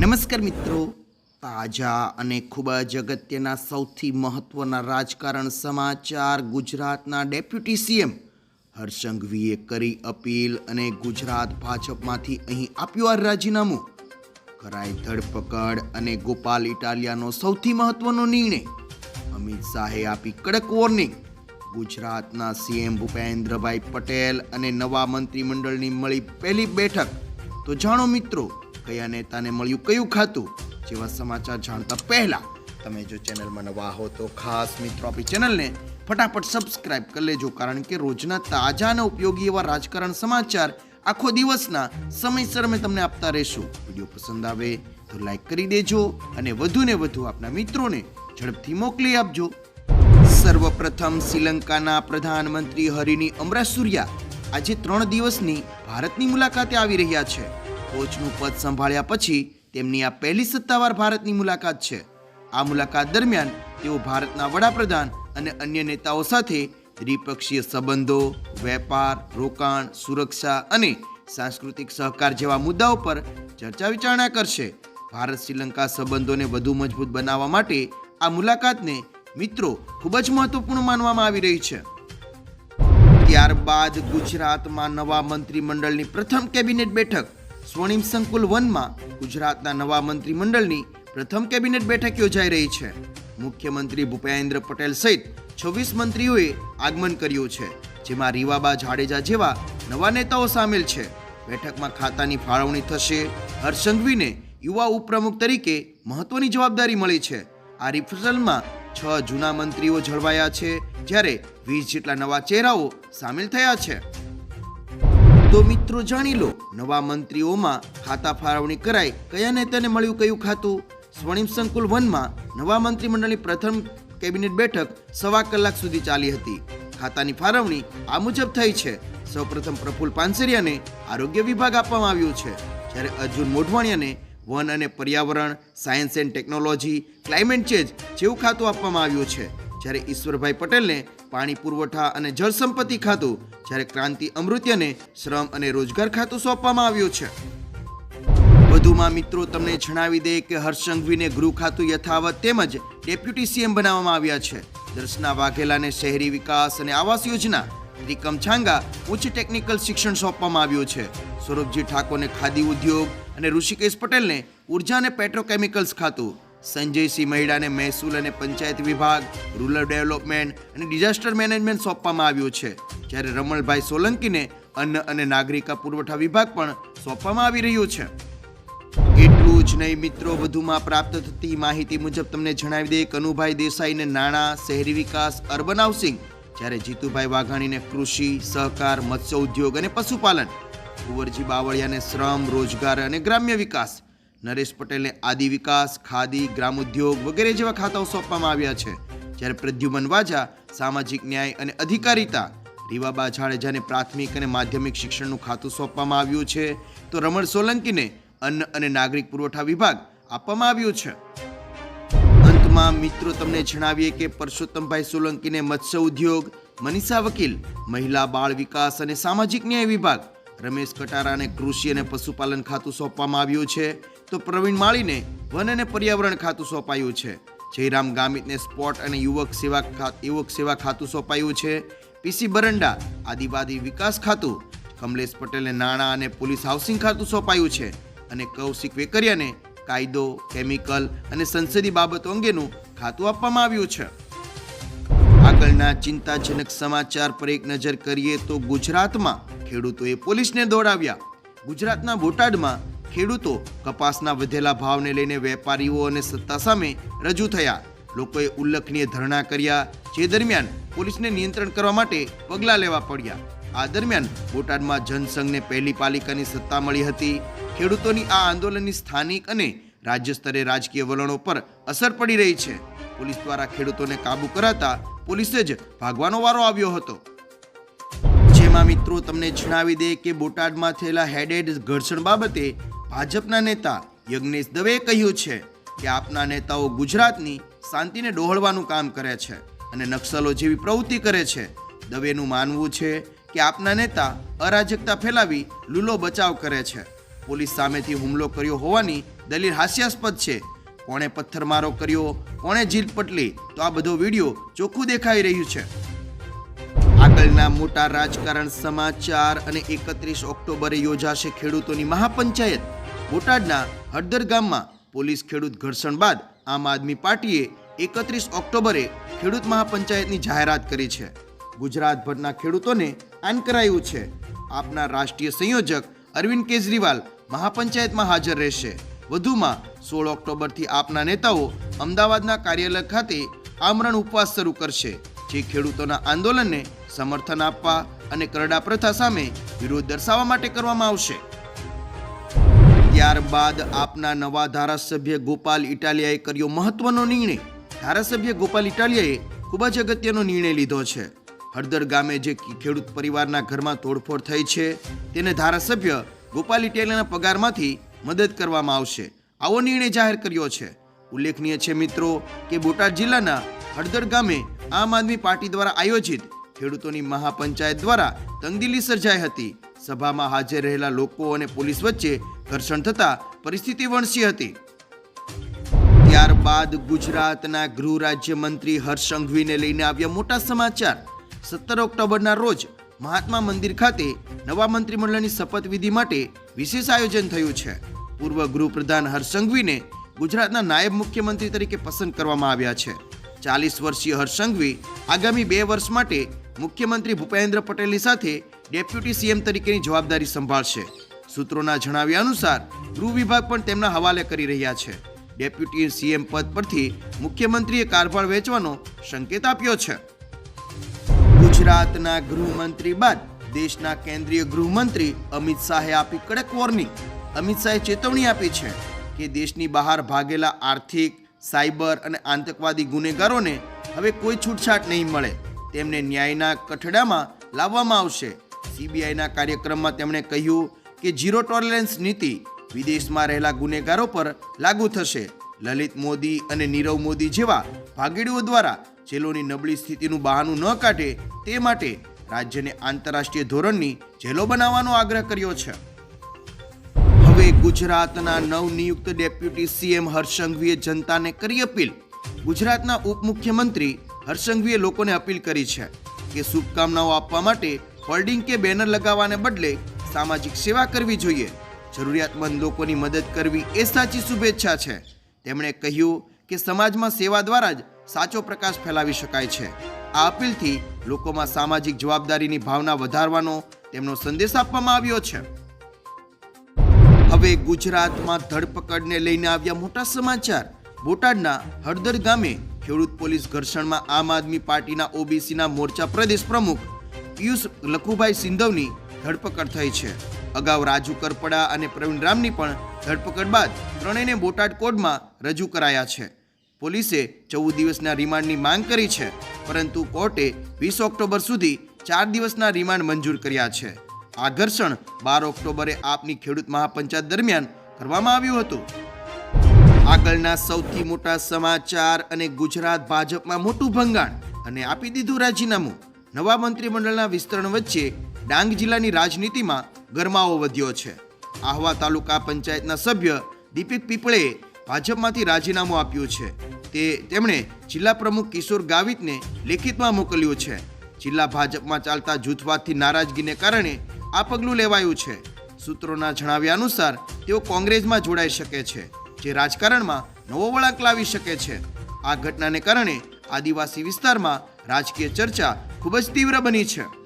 નમસ્કાર મિત્રો. તાજા અને ખૂબ જ અગત્યના સૌથી મહત્વના રાજકારણ સમાચાર ગુજરાતના ડેપ્યુટી સીએમ હર્ષંઘવીએ કરી અપીલ અને ગુજરાત ભાજપમાંથી અહીં આપ્યું આ રાજીનામું. કરાઈ ધરપકડ અને ગોપાલ ઇટાલિયાનો સૌથી મહત્વનો નિર્ણય. અમિત શાહે આપી કડક વોર્નિંગ. ગુજરાતના સીએમ ભૂપેન્દ્રભાઈ પટેલ અને નવા મંત્રીમંડળની મળી પહેલી બેઠક. તો જાણો મિત્રો કયા નેતાને મળ્યું, કયું ખાતું, જેવા સમાચાર જાણતા પહેલા તમે જો ચેનલમાં નવા હો તો ખાસ મિત્રો આપણી ચેનલને ફટાફટ સબસ્ક્રાઇબ કરી લેજો, કારણ કે રોજના તાજા અને ઉપયોગી એવા રાજકારણ સમાચાર આખો દિવસના સમયસર અમે તમને આપતા રહેશું. વીડિયો પસંદ આવે તો લાઈક કરી દેજો અને વધુને વધુ આપના મિત્રોને ઝડપથી મોકલી આપજો. સર્વપ્રથમ શ્રીલંકાના પ્રધાનમંત્રી હરિની અમરાસુરિયા આજે ત્રણ દિવસની ભારતની મુલાકાતે આવી રહ્યા છે. કોચનું પદ સંભાળ્યા પછી તેમની આ પહેલી સત્તાવાર ભારતની મુલાકાત છે. આ મુલાકાત દરમિયાન તેઓ ભારતના વડાપ્રધાન અને અન્ય નેતાઓ સાથે દ્વિપક્ષીય સંબંધો, વેપાર, રોકાણ, સુરક્ષા અને સાંસ્કૃતિક સહકાર જેવા મુદ્દાઓ પર ચર્ચા વિચારણા કરશે. ભારત શ્રીલંકા સંબંધોને વધુ મજબૂત બનાવવા માટે આ મુલાકાતને મિત્રો ખૂબ જ મહત્વપૂર્ણ માનવામાં આવી રહી છે. ત્યારબાદ ગુજરાતમાં નવા મંત્રીમંડળની પ્રથમ કેબિનેટ બેઠક સ્વર્ણિમ સંકુલ વનમાં ગુજરાતના નવા મંત્રીમંડળની પ્રથમ કેબિનેટ બેઠક યોજાઈ રહી છે. મુખ્યમંત્રી ભૂપેન્દ્ર પટેલ સહિત છવ્વીસ મંત્રીઓએ આગમન કર્યું છે, જેમાં રીવાબા જાડેજા જેવા નવા નેતાઓ સામેલ છે. બેઠકમાં ખાતાની ફાળવણી થશે. હર્ષંઘવીને યુવા ઉપપ્રમુખ તરીકે મહત્વની જવાબદારી મળી છે. આ રિફસલમાં છ જૂના મંત્રીઓ જળવાયા છે, જ્યારે વીસ જેટલા નવા ચહેરાઓ સામેલ થયા છે. તો મિત્રો જાણી લો. નવા મંત્રીઓમાં ખાતા ફાળવણી કરાઈ, કયા નેતાને મળ્યું, કયું ખાતું? સ્વર્ણિમ સંકુલ વનમાં નવા મંત્રીમંડળની પ્રથમ કેબિનેટ બેઠક સવા કલાક સુધી ચાલી હતી. ખાતાની ફાળવણી આ મુજબ થઈ છે. સૌપ્રથમ પ્રફુલ પાનસરિયાને આરોગ્ય વિભાગ આપવામાં આવ્યું છે. જ્યારે અર્જુન મોઢવાણિયાને વન અને પર્યાવરણ, science and technology, climate change જેવું ખાતું આપવામાં આવ્યું છે. જ્યારે ઈશ્વરભાઈ પટેલને પાણી પુરવઠા અને જળ સંપત્તિ ખાતું, જ્યારે ક્રાંતિ અમૃત્યને શ્રમ અને રોજગાર ખાતું સોંપવામાં આવ્યું છે. વધુમાં મિત્રો, તમને જણાવી દે કે હર્ષંઘવીને ગૃહ ખાતું યથાવત તેમજ ડેપ્યુટી સીએમ બનાવવામાં આવ્યા છે. દર્શના વાઘેલાને શહેરી વિકાસ અને આવાસ યોજના, ત્રિકમ છાંગા, ઉચ્ચ ટેકનિકલ શિક્ષણ સોંપવામાં આવ્યું છે. સૌરભજી ઠાકોરને ખાદી ઉદ્યોગ અને ઋષિકેશ પટેલને ઊર્જા અને પેટ્રોકેમિકલ્સ ખાતું સંજયસિંહ મહિડાને મહેસૂલ અને પંચાયત વિભાગ, રૂરલ ડેવલપમેન્ટ અને ડિઝાસ્ટર મેનેજમેન્ટ સોંપવામાં આવ્યું છે. જ્યારે રમણભાઈ સોલંકીને અન્ન અને નાગરિકા પુરવઠા વિભાગ પણ સોંપવામાં આવી રહ્યું છે. એટલું જ નહીં મિત્રો, વધુમાં પ્રાપ્ત થતી માહિતી મુજબ તમને જણાવી દઈએ કનુભાઈ દેસાઈને નાણાં, શહેરી વિકાસ, અર્બન હાઉસિંગ. જ્યારે જીતુભાઈ વાઘાણીને કૃષિ, સહકાર, મત્સ્ય ઉદ્યોગ અને પશુપાલન. કુંવરજી બાવળિયાને શ્રમ, રોજગાર અને ગ્રામ્ય વિકાસ. નરેશ પટેલને આદિ વિકાસ, ખાદી, ગ્રામોદ્યોગ વગેરે જેવા ખાતાઓ સોંપવામાં આવ્યા છે. જ્યારે પ્રદ્યુમન વાજા, સામાજિક ન્યાય અને અધિકારિતા, રીવાબા જાડેજાને પ્રાથમિક અને માધ્યમિક શિક્ષણનું ખાતું સોંપવામાં આવ્યું છે, તો રમણ સોલંકીને અન્ન અને નાગરિક પુરવઠા વિભાગ આપવામાં આવ્યું છે. અંતમાં મિત્રો, તમને જણાવીએ કે પરસોત્તમભાઈ સોલંકીને મત્સ્ય ઉદ્યોગ, મનીષા વકીલ, મહિલા બાળ વિકાસ અને સામાજિક ન્યાય વિભાગ રમેશ કટારાને કૃષિ અને પશુપાલન ખાતું સોંપવામાં આવ્યું છે. તો પ્રવીણ માળીને વન અને પર્યાવરણ ખાતું સોંપાયું છે. જયરામ ગામિતને સ્પોર્ટ અને યુવક સેવા યુવક સેવા ખાતું સોંપાયું છે. પીસી બરંડા આદિવાદી વિકાસ ખાતું, કમલેશ પટેલને નાણાં અને પોલીસ હાઉસિંગ ખાતું સોંપાયું છે. અને કૌશિક વેકરિયાને કાયદો, કેમિકલ અને સંસદીય બાબતો અંગેનું ખાતું આપવામાં આવ્યું છે. આગળના ચિંતાજનક સમાચાર પર એક નજર કરીએ તો ગુજરાતમાં ખેડૂતોએ પોલીસને દોડાવ્યા. ગુજરાતના બોટાદમાં ખેડૂતો કપાસના વધેલા ભાવને લઈને વેપારીઓ અને સત્તા સામે રજૂ થયા. લોકોએ ઉલ્લેખનીય ધરણા કર્યા જે દરમિયાન પોલીસને નિયંત્રણ કરવા માટે પગલાં લેવા પડ્યા. આ દરમિયાન બોટાદમાં જનસંઘને પહેલી પાલિકાની સત્તા મળી હતી. ખેડૂતોની આ આંદોલનની સ્થાનિક અને રાજ્ય સ્તરે રાજકીય વલણો પર અસર પડી રહી છે. પોલીસ દ્વારા ખેડૂતોને કાબૂ કરાતા પોલીસે જ ભાગવાનો વારો આવ્યો હતો. જેમાં મિત્રો, તમને જણાવી દે કે બોટાદમાં થયેલા હેડેડ ઘર્ષણ બાબતે ભાજપના નેતા યજ્ઞેશ દવેએ કહ્યું છે કે આપના નેતાઓ ગુજરાતની શાંતિને ડહોળવાનું કામ કરે છે અને નક્સલો જેવી પ્રવૃત્તિ કરે છે. દવેનું માનવું છે કે આપના નેતા અરાજકતા ફેલાવી લૂલો બચાવ કરે છે. પોલીસ સામેથી હુમલો કર્યો હોવાની દલીલ હાસ્યાસ્પદ છે. કોણે પથ્થરમારો કર્યો, કોણે જીલ પટલી તો આ બધો વીડિયો ચોખ્ખું દેખાઈ રહ્યું છે. આગળના મોટા રાજકારણ સમાચાર અને એકત્રીસ ઓક્ટોબરે યોજાશે ખેડૂતોની મહાપંચાયત. બોટાદના હળદર ગામમાં પોલીસ ખેડૂત ઘર્ષણ બાદ આમ આદમી પાર્ટીએ એકત્રીસ ઓક્ટોબરે ખેડૂત મહાપંચાયતની જાહેરાત કરી છે. ગુજરાતભરના ખેડૂતોને આન કરાયું છે. આપના રાષ્ટ્રીય સંયોજક અરવિંદ કેજરીવાલ મહાપંચાયતમાં હાજર રહેશે. વધુમાં સોળ ઓક્ટોબરથી આપના નેતાઓ અમદાવાદના કાર્યાલય ખાતે આમરણ ઉપવાસ શરૂ કરશે, જે ખેડૂતોના આંદોલનને સમર્થન આપવા અને કરડા પ્રથા સામે વિરોધ દર્શાવવા માટે કરવામાં આવશે. ત્યારબાદ આપના નવા ધારાસભ્ય ગોપાલ ઇટાલિયાએ કર્યો મહત્વનો નિર્ણય. ધારાસભ્ય ગોપાલ ઇટાલિયાએ ખૂબ જ અગત્યનો નિર્ણય લીધો છે. હળદર ગામે જે ખેડૂત પરિવારના ઘરમાં તોડફોડ થઈ છે, તેને ધારાસભ્ય ગોપાલ ઇટાલિયાના પગારમાંથી મદદ કરવામાં આવશે. આવો નિર્ણય જાહેર કર્યો છે. ઉલ્લેખનીય છે મિત્રો કે બોટાદ જિલ્લાના હળદર ગામે આમ આદમી પાર્ટી દ્વારા આયોજિત ખેડૂતોની મહાપંચાયત દ્વારા તંગદિલી સર્જાઈ હતી. સભામાં હાજર રહેલા લોકો અને પોલીસ વચ્ચે ઘર્ષણ થતા પરિસ્થિતિ વણસી હતી. ત્યારબાદ ગુજરાતના ગૃહ રાજ્યમંત્રી હર્ષ સંઘવીને લઈને આવ્યા મોટા સમાચાર. સત્તર ઓક્ટોબરના રોજ મહાત્મા મંદિર ખાતે નવા મંત્રીમંડળની શપથવિધિ માટે વિશેષ આયોજન થયું છે. પૂર્વ ગૃહપ્રધાન હર્ષ સંઘવીને ગુજરાતના નાયબ મુખ્યમંત્રી તરીકે પસંદ કરવામાં આવ્યા છે. ચાલીસ વર્ષીય હર્ષંઘવી આગામી બે વર્ષ માટે મુખ્યમંત્રી ભૂપેન્દ્ર પટેલની સાથે ડેપ્યુટી સીએમ તરીકેની જવાબદારી સંભાળશે. સૂત્રોના જણાવ્યા અનુસાર ગૃહ વિભાગ પણ તેમના હવાલે કરી રહ્યા છે. ડેપ્યુટી સીએમ પદ પરથી મુખ્યમંત્રીએ કારભાર વેચવાનો સંકેત આપ્યો છે. ગુજરાતના ગૃહમંત્રી બાદ દેશના કેન્દ્રીય ગૃહમંત્રી અમિત શાહે આપી કડક વોર્નિંગ. અમિત શાહે ચેતવણી આપી છે કે દેશની બહાર ભાગેલા આર્થિક સાયબર અને આતંકવાદી ગુનેગારોને હવે કોઈ છૂટછાટ નહીં મળે. તેમને ન્યાયના કઠડામાં લાવવામાં આવશે. સીબીઆઈના કાર્યક્રમમાં તેમણે કહ્યું કે ઝીરો ટોલરન્સ નીતિ વિદેશમાં રહેલા ગુનેગારો પર લાગુ થશે. લલિત મોદી અને નીરવ મોદી જેવા ભાગીડીઓ દ્વારા જેલોની નબળી સ્થિતિનું બહાનું ન કાઢે તે માટે રાજ્યને આંતરરાષ્ટ્રીય ધોરણની જેલો બનાવવાનો આગ્રહ કર્યો છે. હવે ગુજરાતના નવનિયુક્ત ડેપ્યુટી સીએમ હર્ષંઘવીએ જનતાને કરી અપીલ. ગુજરાતના ઉપમુખ્યમંત્રી હર્ષંઘવીએ લોકોને અપીલ કરી છે કે શુભકામનાઓ આપવા માટે હોર્ડિંગ કે બેનર લગાવવાને બદલે સામાજિક સેવા કરવી જોઈએ. જરૂરિયાતમંદ લોકોની મદદ કરવી એ સાચી શુભેચ્છા છે. તેમણે કહ્યું કે સમાજમાં સેવા દ્વારા જ સાચો પ્રકાશ ફેલાવી શકાય છે. આ અપીલથી લોકોમાં સામાજિક જવાબદારીની ભાવના વધારવાનો તેમનો સંદેશ આપવામાં આવ્યો છે. હવે ગુજરાતમાં ધરપકડને લઈને આવ્યા મોટા સમાચાર. બોટાદના હળદર ગામે ખેડૂત પોલીસ ઘર્ષણમાં આમ આદમી પાર્ટીના ઓબીસીના મોરચા પ્રદેશ પ્રમુખ પિયુષ લખુભાઈ સિંધવની ધરપકડ થઈ છે. અગાઉ રાજુ કરપડા અને પ્રવીણ રામની પણ ધરપકડ બાદ ત્રણેયને બોટાદ કોર્ટમાં રજૂ કરાયા છે. પોલીસે ચૌદ દિવસના રિમાન્ડની માંગ કરી છે, પરંતુ કોર્ટે વીસ ઓક્ટોબર સુધી ચાર દિવસના રિમાન્ડ મંજૂર કર્યા છે. આ ઘર્ષણ બાર ઓક્ટોબરે આપની ખેડૂત મહાપંચાયત દરમિયાન કરવામાં આવ્યું હતું. આગળના સૌથી મોટા સમાચાર અને ગુજરાત ભાજપમાં મોટું ભંગાણ અને આપી દીધું રાજીનામું. નવા મંત્રીમંડળના વિસ્તરણ વચ્ચે ડાંગ જિલ્લાની રાજનીતિમાં ગરમાવો વધ્યો છે. આહવા તાલુકા પંચાયતના સભ્ય દીપક પીપળેએ ભાજપમાંથી રાજીનામું આપ્યું છે. તે તેમણે જિલ્લા પ્રમુખ કિશોર ગાવિતને લેખિતમાં મોકલ્યું છે. જિલ્લા ભાજપમાં ચાલતા જૂથવાદથી નારાજગીને કારણે આ પગલું લેવાયું છે. સૂત્રોના જણાવ્યા અનુસાર, તેઓ કોંગ્રેસમાં જોડાઈ શકે છે, જે રાજકારણમાં નવો વળાંક લાવી શકે છે. આ ઘટનાને કારણે આદિવાસી વિસ્તારમાં રાજકીય ચર્ચા ખૂબ જ તીવ્ર બની છે.